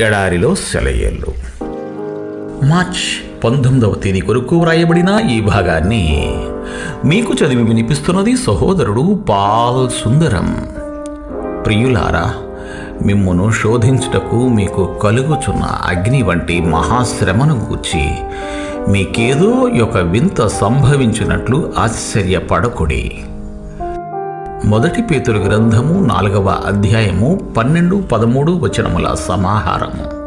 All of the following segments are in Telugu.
ఎడారిలో సెలయేళ్ళు. మార్చ్ పంతొమ్మిదవ తేదీ కొరకు వ్రాయబడిన ఈ భాగాన్ని మీకు చదివి వినిపిస్తున్నది సహోదరుడు పాల్ సుందరం. ప్రియులారా మిమ్మును శోధించుటకు మీకు కలుగుచున్న అగ్ని వంటి మహాశ్రమను గూర్చి మీకేదో ఒక వింత సంభవించినట్లు ఆశ్చర్యపడకుడి. మొదటి పేతురు గ్రంథము నాలుగవ అధ్యాయము పన్నెండు పదమూడు వచనముల సమాహారము.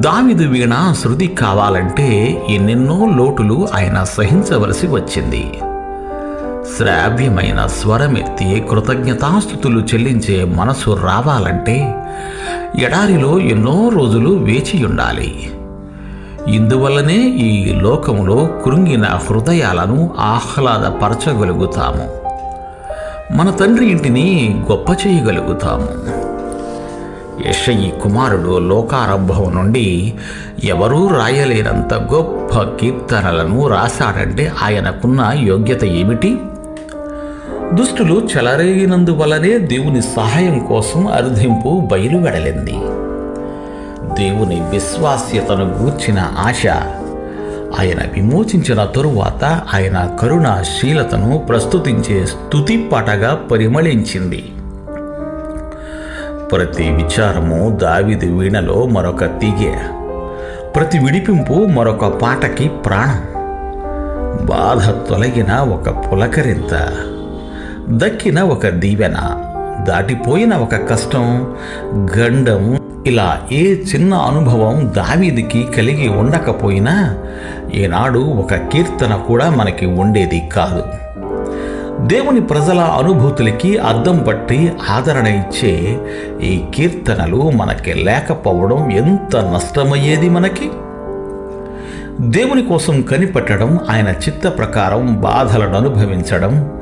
దావిదు వీణ శృతి కావాలంటే ఎన్నెన్నో లోటులు ఆయన సహించవలసి వచ్చింది. శ్రావ్యమైన స్వరమెత్తి కృతజ్ఞతాస్థుతులు చెల్లించే మనసు రావాలంటే ఎడారిలో ఎన్నో రోజులు వేచి ఉండాలి. ఇందువల్లనే ఈ లోకంలో కృంగిన హృదయాలను ఆహ్లాదపరచగలుగుతాము. మన తండ్రి ఇంటిని గొప్ప చేయగలుగుతాము. యషయి కుమారుడు లోకారంభం నుండి ఎవరూ రాయలేనంత గొప్ప కీర్తనలను రాశాడంటే ఆయనకున్న యోగ్యత ఏమిటి? దుష్టులు చెలరేగినందువలనే దేవుని సహాయం కోసం అర్థింపు బయలువెడలింది. దేవుని విశ్వాస్యతను గూర్చిన ఆశ ఆయన విమోచించిన తరువాత ఆయన కరుణాశీలతను ప్రస్తుతించే స్తుతి పాటగా పరిమళించింది. ప్రతి విచారము దావిది వీణలో మరొక తీగె. ప్రతి విడిపింపు మరొక పాటకి ప్రాణం. బాధ తొలగిన ఒక పులకరింత. దక్కిన ఒక దీవెన. దాటిపోయిన ఒక కష్టం. గండం ఇలా ఏ చిన్న అనుభవం దావీదికి కలిగి ఉండకపోయినా ఈనాడు ఒక కీర్తన కూడా మనకి ఉండేది కాదు. దేవుని ప్రజల అనుభూతులకి అద్దం పట్టి ఆదరణ ఇచ్చే ఈ కీర్తనలు మనకి లేకపోవడం ఎంత నష్టమయ్యేది మనకి? దేవుని కోసం కనిపెట్టడం ఆయన చిత్త ప్రకారం బాధలను అనుభవించడం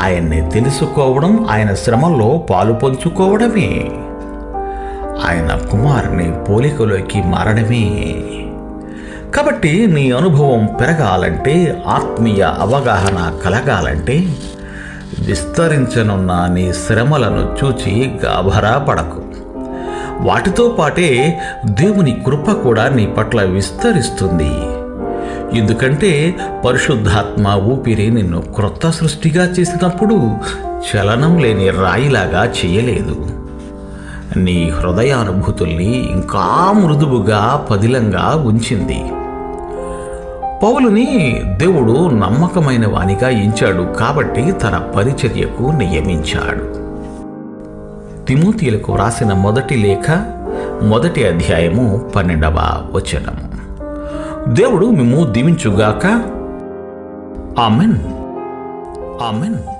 ఆయన్ని తెలుసుకోవడం ఆయన శ్రమల్లో పాలు పంచుకోవడమే. ఆయన కుమారుని పోలికలోకి మారడమే. కాబట్టి నీ అనుభవం పెరగాలంటే ఆత్మీయ అవగాహన కలగాలంటే విస్తరించనున్న నీ శ్రమలను చూచి గాభరా పడకు. వాటితో పాటే దేవుని కృప కూడా నీ పట్ల విస్తరిస్తుంది. ఎందుకంటే పరిశుద్ధాత్మ ఊపిరి నిన్ను క్రొత్త సృష్టిగా చేసినప్పుడు చలనం లేని రాయిలాగా చేయలేదు. నీ హృదయానుభూతుల్ని ఇంకా మృదువుగా పదిలంగా ఉంచింది. పౌలుని దేవుడు నమ్మకమైన వానిగా ఎంచాడు కాబట్టి తన పరిచర్యకు నియమించాడు. తిమోతిలకు రాసిన మొదటి లేఖ మొదటి అధ్యాయము పన్నెండవ వచనము దేవుడు మేము దీవించుగాక. ఆమెన్. ఆమెన్.